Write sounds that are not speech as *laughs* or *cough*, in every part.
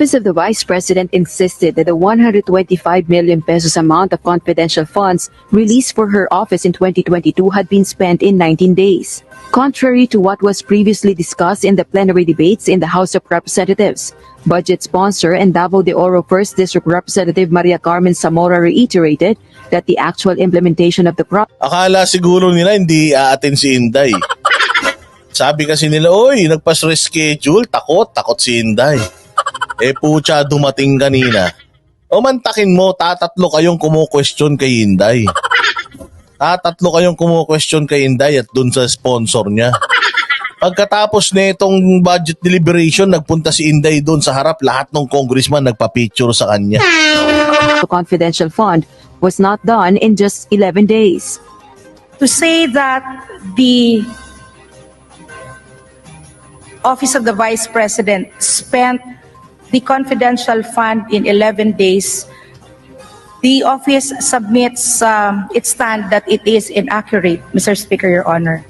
Office of the Vice President insisted that the 125 million pesos amount of confidential funds released for her office in 2022 had been spent in 19 days. Contrary to what was previously discussed in the plenary debates in the House of Representatives, budget sponsor and Davao de Oro 1st District Representative Maria Carmen Zamora reiterated that the actual implementation of the pro- Akala siguro nila hindi aatin si Inday. *laughs* Sabi kasi nila, oy, nagpas-reschedule, takot, takot si Inday. Eh, pucha, dumating kanina. O mantakin mo, tatatlo kayong kumu-question kay Inday. Tatatlo kayong kumu-question kay Inday at dun sa sponsor niya. Pagkatapos nitong budget deliberation, nagpunta si Inday doon sa harap. Lahat ng congressman nagpa-picture sa kanya. confidential fund was not done in just 11 days. to say that the Office of the Vice President spent the confidential fund in 11 days, the office submits um, its stand that it is inaccurate, Mr. Speaker, Your Honor.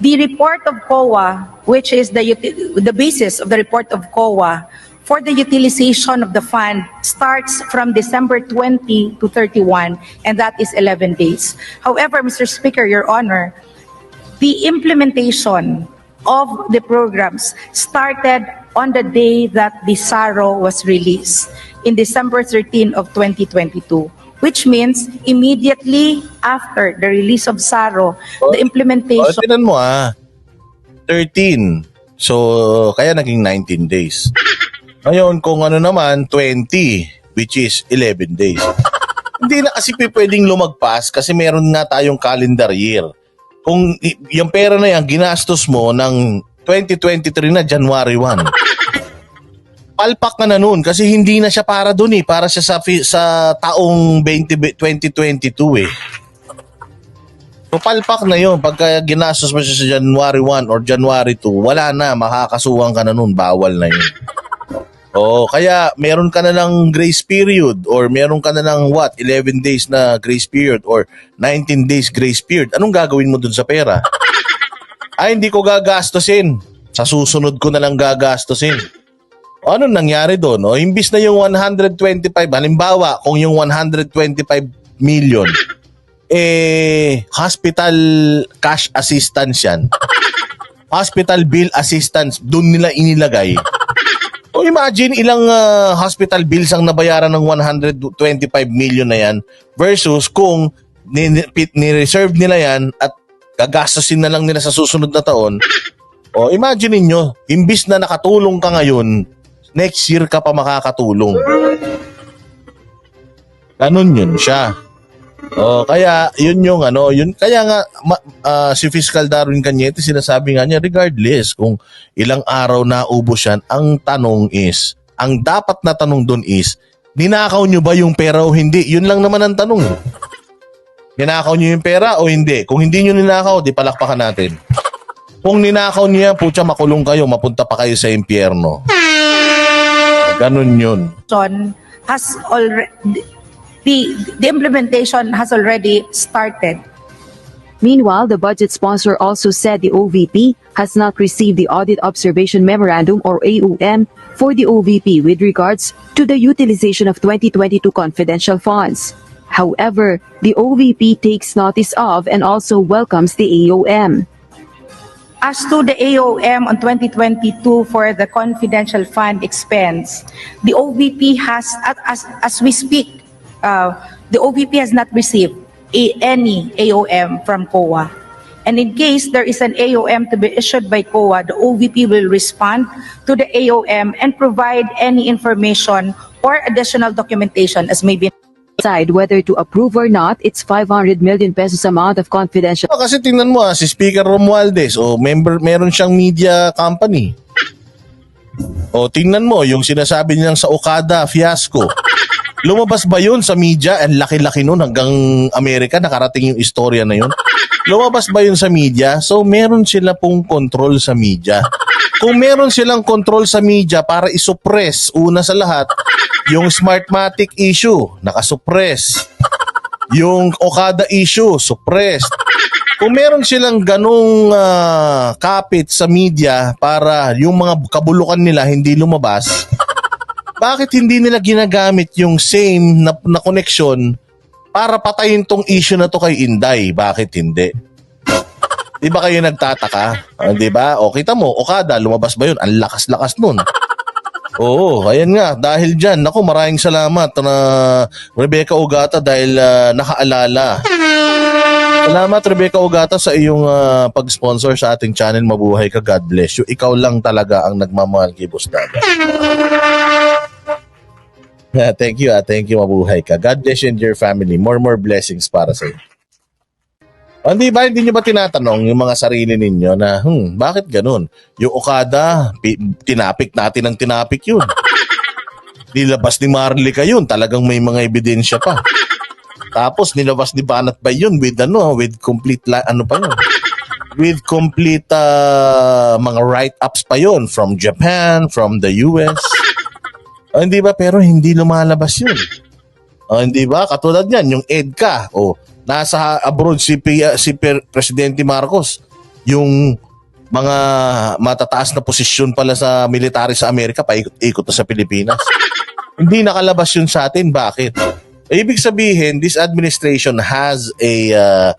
The report of COA, which is the, the basis of the report of COA for the utilization of the fund starts from December 20 to 31, and that is 11 days. However, Mr. Speaker, Your Honor, the implementation of the programs started on the day that the SARO was released in December 13 of 2022, which means immediately after the release of SARO, the O, implementation tinan mo ah. 13. So, kaya naging 19 days. *laughs* Ngayon, kung ano naman, 20, which is 11 days. *laughs* Hindi na kasi pwedeng lumagpas kasi meron nga tayong calendar year. Kung yung pera na yan, ginastos mo ng 2023 na January 1. *laughs* Palpak ka na nun kasi hindi na siya para dun eh. Para siya sa, sa taong 20, 2022 eh. So palpak na yun. Pagka ginastos mo siya sa January 1 or January 2, wala na. Makakasuhan ka na nun. Bawal na yun. Oo, kaya meron ka na ng grace period or meron ka na ng what, 11 days na grace period or 19 days grace period. Anong gagawin mo dun sa pera? Ay, hindi ko gagastosin. Sa susunod ko na lang gagastosin. O anong nangyari doon? O, imbis na yung 125, halimbawa, kung yung 125 million, eh, hospital cash assistance yan. hospital bill assistance, doon nila inilagay. O imagine ilang ah, hospital bills ang nabayaran ng 125 million na yan versus kung ni-reserve nila yan at gagastosin na lang nila sa susunod na taon. O imagine niyo, imbis na nakatulong ka ngayon, next year ka pa makakatulong. Ganun yun siya. Oh, kaya yun yung ano, yun kaya nga ma- ah, si Fiscal Darwin Cañete sinasabi nga niya regardless kung ilang araw na ubos yan, ang tanong is, ang dapat na tanong doon is, ninakaw nyo ba yung pera o hindi? Yun lang naman ang tanong. Ninakaw nyo yung pera o hindi? Kung hindi nyo ninakaw, di palakpakan natin. Kung ninakaw nyo yan, putya makulong kayo, mapunta pa kayo sa impyerno. Ganun yun. has already, the, the implementation has already started. Meanwhile, the budget sponsor also said the OVP has not received the Audit Observation Memorandum or AOM for the OVP with regards to the utilization of 2022 confidential funds. However, the OVP takes notice of and also welcomes the AOM. As to the AOM on 2022 for the confidential fund expense, the OVP has, as, as we speak, uh, the OVP has not received a, any AOM from COA. And in case there is an AOM to be issued by COA, the OVP will respond to the AOM and provide any information or additional documentation as may be Decide whether to approve or not its 500 million pesos amount of confidential Ah, kasi tingnan mo ah, si Speaker Romualdez, o member, meron siyang media company. O tingnan mo, yung sinasabi niyang sa Okada fiasco. Lumabas ba yun sa media? Ang laki-laki nun hanggang Amerika, nakarating yung istorya na yun. Lumabas ba yun sa media? So meron sila pong control sa media. Kung meron silang control sa media para isuppress, una sa lahat, yung Smartmatic issue, nakasuppress. Yung Okada issue, suppressed. Kung meron silang ganong ah, kapit sa media para yung mga kabulukan nila hindi lumabas, bakit hindi nila ginagamit yung same na, na connection para patayin tong issue na to kay Inday? Bakit hindi? Di ba kayo nagtataka? Ah, di ba? O kita mo, Okada, lumabas ba yun? Ang lakas-lakas nun. Oo, ayan nga. Dahil dyan, naku, maraming salamat na Rebecca Ugata dahil ah, nakaalala. Salamat Rebecca Ugata sa iyong ah, pag-sponsor sa ating channel Mabuhay Ka. God bless you. Ikaw lang talaga ang nagmamahal kay Bustada. *laughs* Thank you, ah. thank you, Mabuhay Ka. God bless you and your family. More, more blessings para sa iyo. O, Hindi ba, hindi nyo ba tinatanong yung mga sarili ninyo na, hmm, bakit ganun? Yung Okada, pi- tinapik natin ang tinapik yun. *laughs* Nilabas ni Marlica yun, talagang may mga ebidensya pa. Tapos nilabas ni Banat ba yun with ano, with complete, la- ano pa yun? With complete ah, mga write-ups pa yun from Japan, from the US. O, hindi ba? Pero hindi lumalabas yun. O, hindi ba? Katulad yan, yung EDCA. O, nasa abroad si, P- si Presidente Marcos. Yung mga matataas na posisyon pala sa military sa Amerika, paikot-ikot na sa Pilipinas. *laughs* hindi nakalabas yun sa atin. Bakit? Ibig sabihin, this administration has a uh,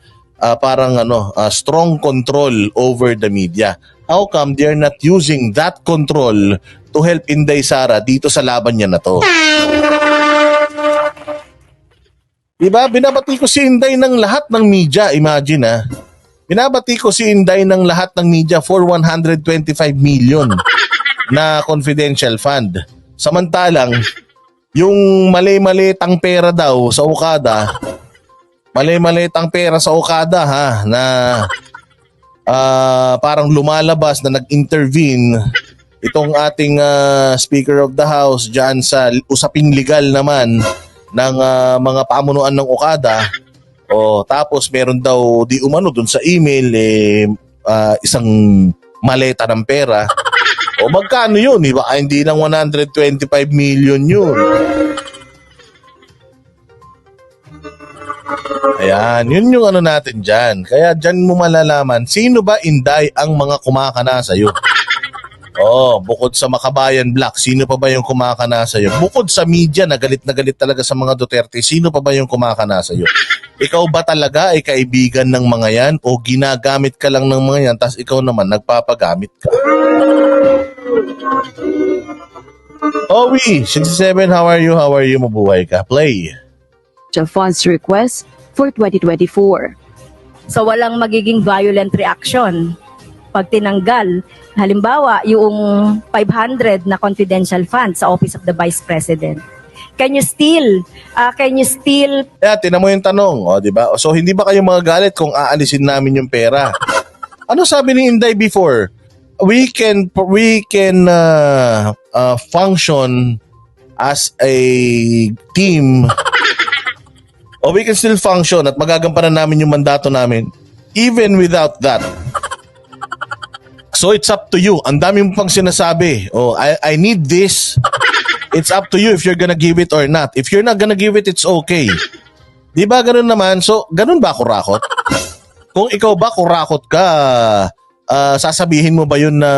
uh, parang ano, uh, strong control over the media. How come they're not using that control to help Inday Sara dito sa laban niya na to? *laughs* Diba? Binabati ko si Inday ng lahat ng media. Imagine ha. Binabati ko si Inday ng lahat ng media for 125 million na confidential fund. Samantalang, yung mali-malitang pera daw sa Okada, mali-malitang pera sa Okada ha, na ah, parang lumalabas na nag-intervene itong ating ah, Speaker of the House dyan sa usaping legal naman ng ah, mga pamunuan ng Okada. O tapos meron daw di umano dun sa email eh ah, isang maleta ng pera. O magkano yun? Di ba? Hindi lang 125 million yun. Ayan, yun yung ano natin dyan. Kaya dyan mo malalaman, sino ba inday ang mga kumakana sa'yo? Oh, bukod sa Makabayan Black, sino pa ba yung kumakana sa'yo? Bukod sa media na galit na galit talaga sa mga Duterte, sino pa ba yung kumakana sa'yo? Ikaw ba talaga ay kaibigan ng mga yan o ginagamit ka lang ng mga yan tapos ikaw naman nagpapagamit ka? Owi, 67, how are you? How are you? Mabuhay ka. Play. funds request for 2024. So walang magiging violent reaction pag tinanggal. Halimbawa, yung 500 na confidential fund sa Office of the Vice President. Can you still, ah, can you still Kaya, tinan mo yung tanong, o, di ba? So, hindi ba kayo mga galit kung aalisin namin yung pera? *laughs* Ano sabi ni Inday before? We can we can uh, uh, function as a team *laughs* o we can still function at magagampanan namin yung mandato namin even without that. So it's up to you. Ang dami mo pang sinasabi. Oh, I, I need this. It's up to you if you're gonna give it or not. If you're not gonna give it, it's okay. Di ba ganun naman? So, ganun ba kurakot? Kung ikaw ba kurakot ka, ah, sasabihin mo ba yun na,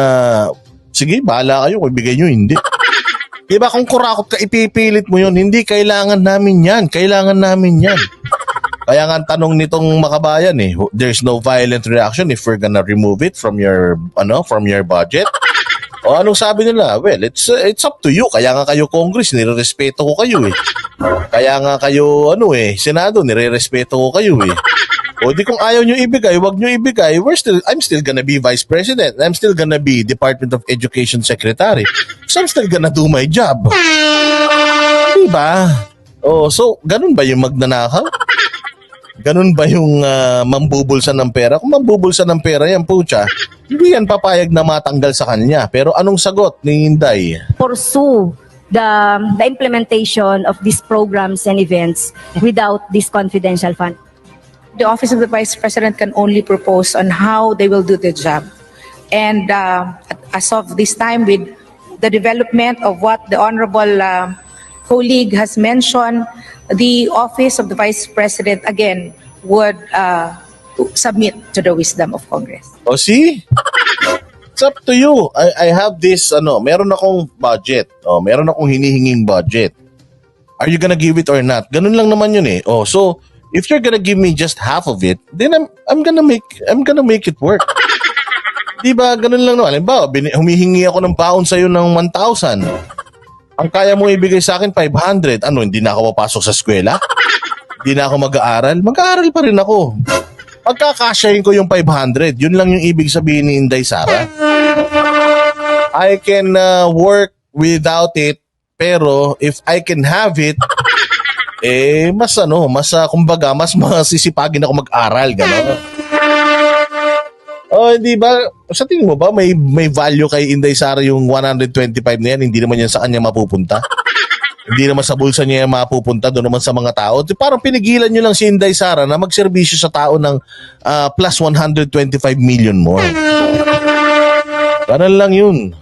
sige, bahala kayo, kung ibigay nyo, hindi. Di ba kung kurakot ka, ipipilit mo yun, hindi, kailangan namin yan. Kailangan namin yan. Kaya nga tanong nitong makabayan eh, there's no violent reaction if we're gonna remove it from your, ano, from your budget. O anong sabi nila? Well, it's uh, it's up to you. Kaya nga kayo Congress, nirerespeto ko kayo eh. Kaya nga kayo ano eh, Senado, nirerespeto ko kayo eh. O di kung ayaw nyo ibigay, wag nyo ibigay, we're still, I'm still gonna be Vice President. I'm still gonna be Department of Education Secretary. So I'm still gonna do my job. Di ba? Oh, so ganun ba yung magnanakaw? Ganun ba yung ah, mambubulsa ng pera? Kung mambubulsa ng pera yan, pucha, hindi yan papayag na matanggal sa kanya. Pero anong sagot ni Inday? pursue the, the implementation of these programs and events without this confidential fund? The Office of the Vice President can only propose on how they will do the job. And uh, as of this time, with the development of what the Honorable uh, colleague has mentioned, the Office of the Vice President again would uh, submit to the wisdom of Congress. O see? it's up to you. I, I have this, ano, meron akong budget. Oh, meron akong hinihinging budget. Are you gonna give it or not? Ganun lang naman yun eh. Oh, so, if you're gonna give me just half of it, then I'm, I'm gonna make, I'm gonna make it work. *laughs* Di ba, ganun lang naman. Halimbawa, humihingi ako ng baon sa'yo ng 1,000. Ang kaya mo ibigay sa akin, 500. Ano, hindi na ako papasok sa eskwela? Hindi na ako mag-aaral? Mag-aaral pa rin ako. Pagkakasyahin ko yung 500, yun lang yung ibig sabihin ni Inday Sara. I can uh, work without it, pero if I can have it, eh, mas ano, mas, uh, kumbaga, mas masisipagin ako mag-aral, gano'n. Oh, hindi ba? Sa tingin mo ba may may value kay Inday Sara yung 125 na yan? Hindi naman yan sa kanya mapupunta. *laughs* hindi naman sa bulsa niya yan mapupunta doon naman sa mga tao. Parang pinigilan nyo lang si Inday Sara na magserbisyo sa tao ng ah, plus 125 million more. *laughs* Ganun lang yun.